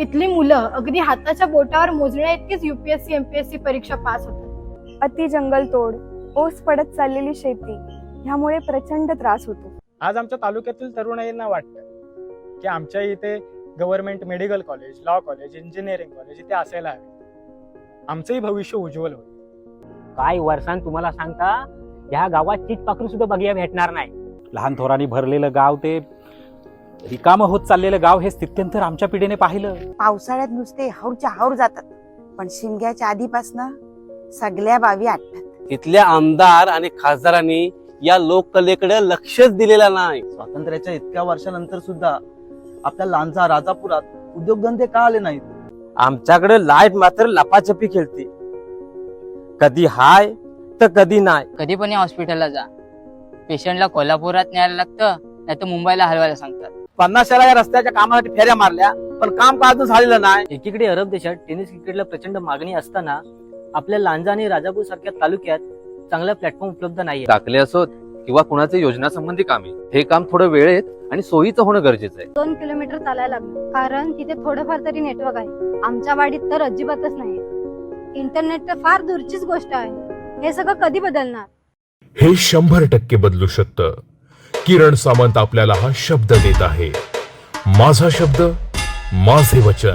इथली मुलं अगदी हाताच्या बोटावर मोजण्या इतकीच युपीएससी एमपीएससी परीक्षा पास होतात. अति जंगलतोड ओस पडत चाललेली शेती ह्यामुळे प्रचंड त्रास होतो. आज आमच्या तालुक्यातील तरुणाईंना वाटतं की आमच्या इथे government medical college law college engineering college इथे असायला हवे. आमचंही भविष्य उज्ज्वल होईल. काय वर्षांत तुम्हाला सांगता ह्या गावात चीट पाखरू सुद्धा बघायला भेटणार नाही. लहान थोरांनी भरलेलं गाव ते रिकामं होत चाललेलं गाव हे स्थित्यंतर आमच्या पिढीने पाहिलं. पावसाळ्यात नुसते हाऊरच्या हाऊर जातात. पण शिमग्याच्या आधीपासनं सगळ्या बावी आटतात इथल्या आमदार आणि खासदारांनी या लोककलेकडे लक्षच दिलेलं नाही. स्वातंत्र्याच्या इतक्या वर्षानंतर सुद्धा आपल्या लांजा राजापुरात उद्योगधंदे का आले नाहीत? आमच्याकडे लाइट मात्र लपाछपी खेळते. कधी हाय तर कधी नाही. कधी पण या हॉस्पिटलला जा. पेशंटला कोल्हापुरात न्यायला लागतं नाही तर मुंबईला हलवायला सांगतात. पन्नासला या रस्त्याच्या कामासाठी फेऱ्या मारल्या पण काम का अजून झालेलं नाही? एकीकडे अरब देशात टेनिस क्रिकेटला प्रचंड मागणी असताना आपल्या लांजा आणि राजापूर सारख्या तालुक्यात चांगला प्लॅटफॉर्म उपलब्ध नाहीये. टाकले असोत किंवा कुणाचे योजना संबंधी कामे हे काम थोडं वेळेत आणि सोयीचं होणं गरजेचं आहे. दोन किलोमीटर चालायला लागलं कारण तिथे थोडंफार तरी नेटवर्क आहे. आमच्या वाडीत तर अजिबातच नाही. इंटरनेट तर फार दूरचीच गोष्ट आहे. हे सगळं कधी बदलणार? हे शंभर टक्के बदलू शकतं. किरण सामंत आपल्याला हा शब्द देत आहे. माझा शब्द माझे वचन.